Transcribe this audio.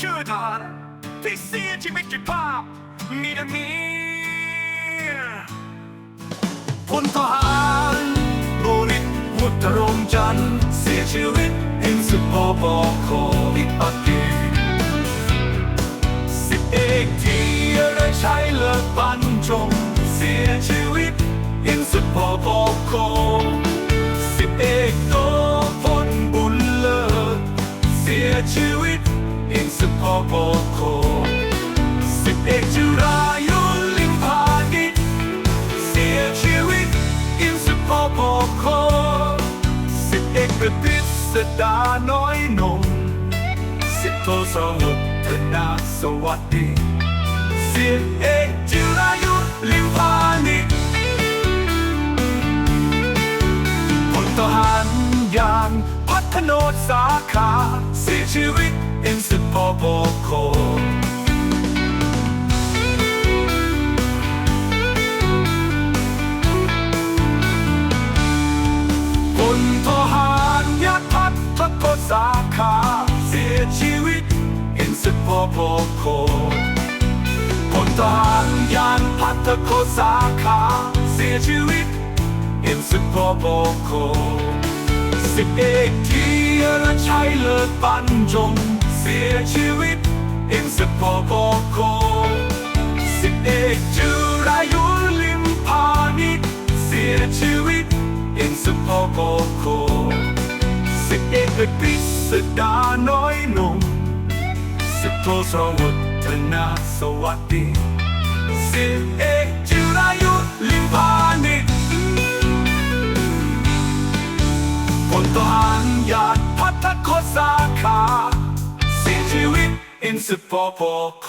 ชื่อทารที่เสียชีวิตด้วยภาพ มีดังนี้พลทหารบุริษวุฒรงจันทร์เสียชีวิตเอ็นสุพอปอโคอิปักกีสิบเอกที่อะไรใช้เลิกบรรจงเสียชีวิตเอ็นสุพอปอโคสิบเอกโตพลบุญเลิศเสียชีวิต อินสพอปอโคสิบเอกจุรายุลิมพาณิชเสียชีวิตอินสพอปอโคสิบเอกประดิษดาน้อยนมสิบโทสวุฒนาสวัสดีสิบเอกจุรายุลิมพาณิชพลทหารยาน โนดสาขาเสียชีวิตอินสุดพอโบโคพลทหารยานพัฒโนดสาขาเสียชีวิตอินสุดพอโบโคพลทหารยานพัฒโคสาขาเสียชีวิตอินสุดพอโบโคสิบเอกที ระชัยเลิศปันจง เสียชีวิตอินสุดพอโบโคสิบเอกจุรายุลิมพาณิชเสียชีวิตอินสุดพอโบโคสิบเอกกฤษดาน้อยนุ่มสิบโทสวัฒนาสวัสดีสิบเอกจิรายุลิมพาณิชย์พลทหารยา นพัฒโคสาขาเสียชีวิตอินสปอปอโค